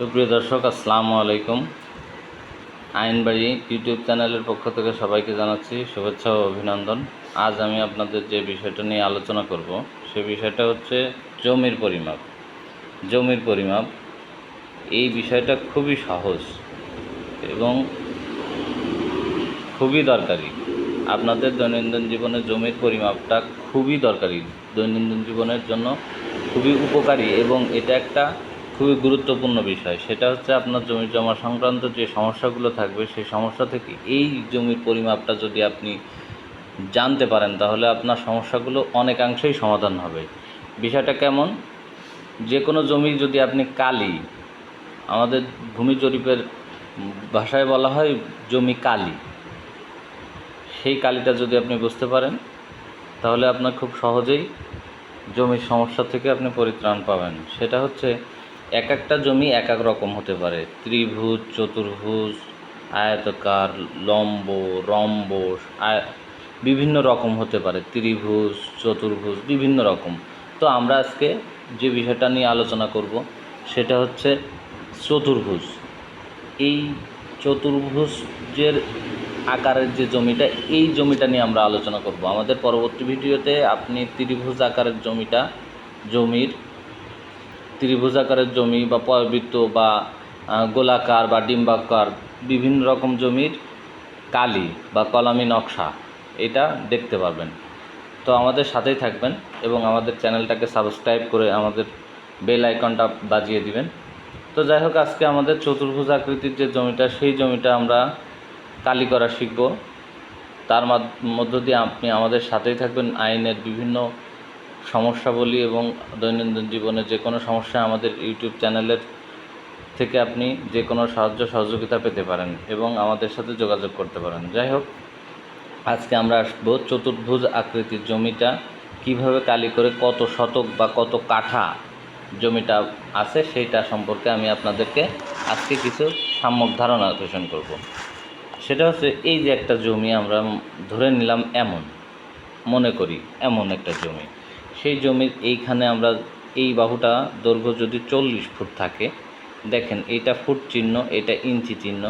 সুপ্রিয় দর্শক, আসসালামু আলাইকুম। আইনবাড়ি ইউটিউব চ্যানেলের পক্ষ থেকে সবাইকে জানাচ্ছি শুভেচ্ছা ও অভিনন্দন। আজ আমি আপনাদের যে বিষয়টা নিয়ে আলোচনা করব, সে বিষয়টা হচ্ছে জমির পরিমাপ। জমির পরিমাপ, এই বিষয়টা খুবই সহজ এবং খুবই দরকারি। আপনাদের দৈনন্দিন জীবনে জমির পরিমাপটা খুবই দরকারি। দৈনন্দিন জীবনের জন্য খুবই উপকারী এবং এটা একটা খুবই গুরুত্বপূর্ণ বিষয়। সেটা হচ্ছে আপনার জমি জমা সংক্রান্ত যে সমস্যাগুলো থাকবে, সেই সমস্যা থেকে এই জমির পরিমাপটা যদি আপনি জানতে পারেন, তাহলে আপনার সমস্যাগুলো অনেকাংশেই সমাধান হবে। বিষয়টা কেমন? যে কোনো জমি যদি আপনি কালি, আমাদের ভূমি জরিপের ভাষায় বলা হয় জমি কালি। সেই কালিটা যদি আপনি বুঝতে পারেন, তাহলে আপনার খুব সহজেই জমির সমস্যা থেকে আপনি পরিত্রাণ পাবেন। সেটা হচ্ছে এক একটা জমি এক এক রকম হতে পারে। ত্রিভুজ, চতুর্ভুজ, আয়তকার, লম্ব রম্ব বিভিন্ন রকম হতে পারে। ত্রিভুজ, চতুর্ভুজ, বিভিন্ন রকম। তো আমরা আজকে যে বিষয়টা নিয়ে আলোচনা করব, সেটা হচ্ছে চতুর্ভুজ। এই চতুর্ভুজের আকারের যে জমিটা, এই জমিটা নিয়ে আমরা আলোচনা করব। আমাদের পরবর্তী ভিডিওতে আপনি ত্রিভুজ আকারের জমিটা, জমির ত্রিভুজ আকারের জমি বা পয়বৃত্ত বা গোলাকার বা ডিম্বাকার বিভিন্ন রকম জমির কালি বা কলামি নকশা এটা দেখতে পারবেন। তো আমাদের সাথেই থাকবেন এবং আমাদের চ্যানেলটাকে সাবস্ক্রাইব করে আমাদের বেল আইকনটা বাজিয়ে দিবেন। তো যাই হোক, আজকে আমাদের চতুর্ভুজ আকৃতির যে জমিটা, সেই জমিটা আমরা কালি করা শিখব। তার মাধ- মধ্য দিয়ে আপনি আমাদের সাথেই থাকবেন। আইনের বিভিন্ন সমস্যাবলী এবং দৈনন্দিন জীবনে যে কোনো সমস্যা আমাদের ইউটিউব চ্যানেলের থেকে আপনি যে কোনো সাহায্য, সহযোগিতা পেতে পারেন এবং আমাদের সাথে যোগাযোগ করতে পারেন। যাই হোক, আজকে আমরা আসব চতুর্ভুজ আকৃতির জমিটা, কীভাবে কালি করে কত শতক বা কত কাঠা জমিটা আছে সেইটা সম্পর্কে আমি আপনাদেরকে আজকে কিছু সাম্যক ধারণা পোষণ করব। সেটা হচ্ছে এই যে একটা জমি আমরা ধরে নিলাম এমন, মনে করি এমন একটা জমি। সেই জমির এইখানে আমরা এই বাহুটা দৈর্ঘ্য যদি চল্লিশ ফুট থাকে, দেখেন এইটা ফুট চিহ্ন, এটা ইঞ্চি চিহ্ন,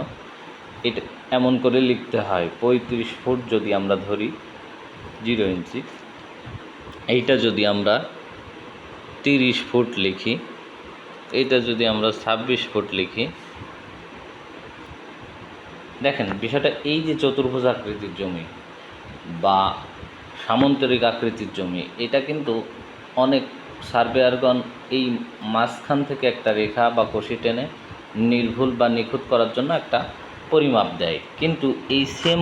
এটা এমন করে লিখতে হয়, পঁয়ত্রিশ ফুট যদি আমরা ধরি, জিরো ইঞ্চি, এইটা যদি আমরা তিরিশ ফুট লিখি এটা যদি আমরা ছাব্বিশ ফুট লিখি, দেখেন বিষয়টা এই যে চতুর্ভুজ আকৃতির জমি বা সামন্তরিক আকৃতির জমি। এটা কিন্তু অনেক সার্ভেয়ারগণ এই মাঝখান থেকে একটা রেখা বা কষি টেনে নির্ভুল বা নিখুঁত করার জন্য একটা পরিমাপ দেয়। কিন্তু এই সেম,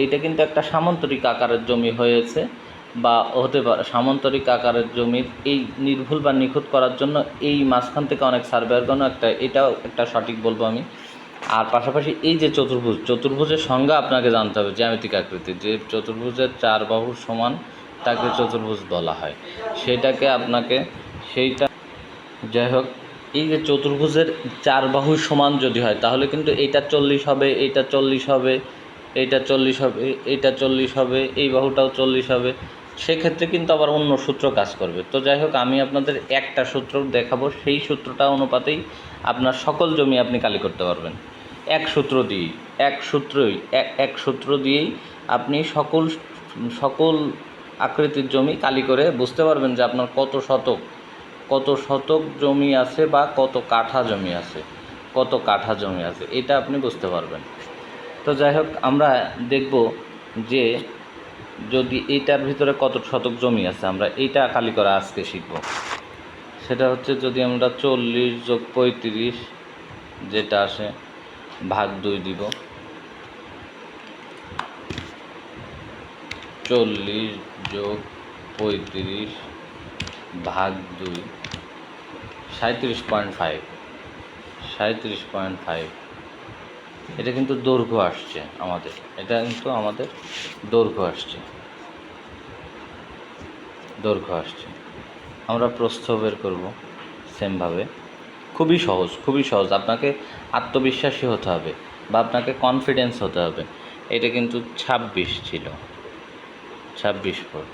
এইটা কিন্তু একটা সামন্তরিক আকারের জমি হয়েছে বা হতে পারে, সামন্তরিক আকারের জমির এই নির্ভুল বা নিখুঁত করার জন্য এই মাঝখান থেকে অনেক সার্ভেয়ারগণও একটা, এটাও একটা সঠিক বলব আমি আর পাশাপাশি এই যে চতুর্ভুজ, চতুর্ভুজের সংজ্ঞা আপনাকে জানতে হবে, জ্যামিতিক আকৃতি। যে চতুর্ভুজের চার বাহুর সমান তাকে চতুর্ভুজ বলা হয়। সেটাকে আপনাকে সেইটা, যাই হোক, এই যে চতুর্ভুজের চার বাহু সমান যদি হয়, তাহলে কিন্তু এইটা চল্লিশ হবে, এইটা চল্লিশ হবে, এইটা চল্লিশ হবে, এইটা চল্লিশ হবে, এই বাহুটাও চল্লিশ হবে। সেক্ষেত্রে কিন্তু আবার অন্য সূত্র কাজ করবে। তো যাই হোক, আমি আপনাদের একটা সূত্র দেখাবো, সেই সূত্রটা অনুপাতেই আপনার সকল জমি আপনি কালি করতে পারবেন। এক সূত্র দিয়েই, এক সূত্রই, এক এক সূত্র দিয়েই আপনি সকল সকল আকৃতির জমি কালি করে বুঝতে পারবেন যে আপনার কত শতক কত শতক জমি আছে বা কত কাঠা জমি আছে, কত কাঠা জমি আছে, এটা আপনি বুঝতে পারবেন। তো যাই হোক, আমরা দেখব যে যদি এইটার ভিতরে কত শতক জমি আছে, আমরা এইটা কালি করা আজকে শিখব। সেটা হচ্ছে যদি আমরা চল্লিশ যোগ পঁয়ত্রিশ যেটা আসে ভাগ দুই দিব। চল্লিশ যোগ পঁয়ত্রিশ ভাগ দুই সাঁত্রিশ পয়েন্ট ফাইভ। সাঁত্রিশ পয়েন্ট ফাইভ। এটা কিন্তু দৈর্ঘ্য আসছে আমাদের। এটা কিন্তু আমাদের দৈর্ঘ্য আসছে। দৈর্ঘ্য আসছে। আমরা প্রস্থ বের করব সেমভাবে। খুবই সহজ খুবই সহজ। আপনাকে আত্মবিশ্বাসী হতে হবে বা আপনাকে কনফিডেন্স হতে হবে। এটা কিন্তু ছাব্বিশ ছিল। ছাব্বিশ ফুট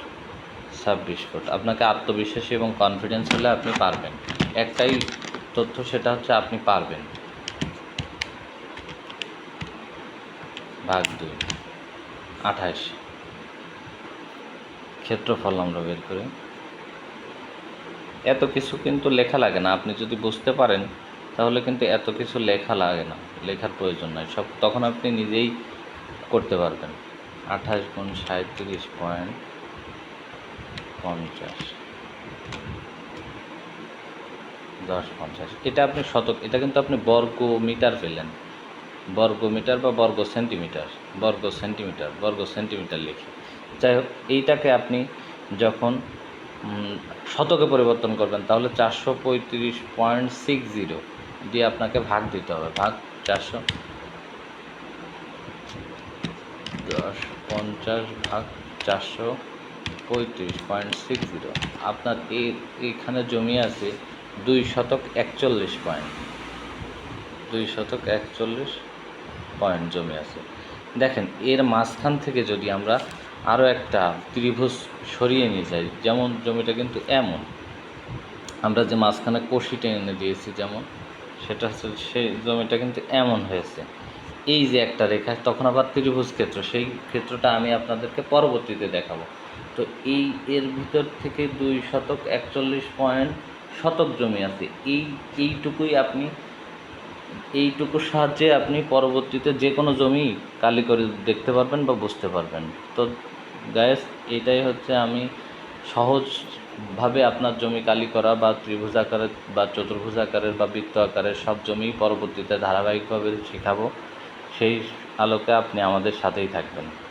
ছাব্বিশ ফুট আপনাকে আত্মবিশ্বাসী এবং কনফিডেন্স হলে আপনি পারবেন। একটাই তথ্য সেটা হচ্ছে আপনি পারবেন। ভাগ দুই, আঠাশ। ক্ষেত্রফল আমরা বের করি। এত কিছু কিন্তু লেখা লাগে না। আপনি যদি বুঝতে পারেন, তাহলে কিন্তু এত কিছু লেখা লাগে না। লেখার প্রয়োজন নাই। সব, তখন আপনি নিজেই করতে পারবেন। আঠাশ গুণ সাঁত্রিশ পয়েন্ট পঞ্চাশ। দশ, পঞ্চাশ। এটা আপনি শতক, এটা কিন্তু আপনি বর্গ মিটার পেলেন। বর্গ মিটার বা বর্গ সেন্টিমিটার বর্গ সেন্টিমিটার বর্গ সেন্টিমিটার লিখি। যাই হোক, এইটাকে আপনি যখন শতকে পরিবর্তন করবেন, তাহলে চারশো পঁয়ত্রিশ পয়েন্ট সিক্স জিরো দিয়ে আপনাকে ভাগ দিতে হবে। ভাগ চারশো। দশ, পঞ্চাশ ভাগ চারশো পঁয়ত্রিশ পয়েন্ট সিক্স জিরো। আপনার এই এইখানে জমি আছে দুই শতক একচল্লিশ পয়েন্ট। দুই শতক একচল্লিশ পয়েন্ট জমি আছে। দেখেন, এর মাঝখান থেকে যদি আমরা আরও একটা ত্রিভুজ সরিয়ে নিয়ে যাই। যেমন জমিটা কিন্তু এমন। আমরা যে মাঝখানে কষিটা এনে দিয়েছি যেমন, সেটা হচ্ছে সেই জমিটা কিন্তু এমন হয়েছে। এই যে একটা রেখা, তখন আবার ত্রিভুজ ক্ষেত্র। সেই ক্ষেত্রটা আমি আপনাদেরকে পরবর্তীতে দেখাবো। তো এই এর ভিতর থেকে দুই শতক একচল্লিশ পয়েন্ট শতক জমি আছে। এই, এইটুকুই আপনি, এইটুকুর সাহায্যে আপনি পরবর্তীতে যে কোনো জমি কালি করে দেখতে পারবেন বা বুঝতে পারবেন। তো গ্যাস, এটাই হচ্ছে আমি সহজভাবে আপনার জমি কালি করা বা ত্রিভুজ আকারের বা চতুর্ভুজ আকারের বা বৃত্ত আকারের সব জমি পরবর্তীতে ধারাবাহিকভাবে শেখাবো। সেই আলোকে আপনি আমাদের সাথেই থাকবেন।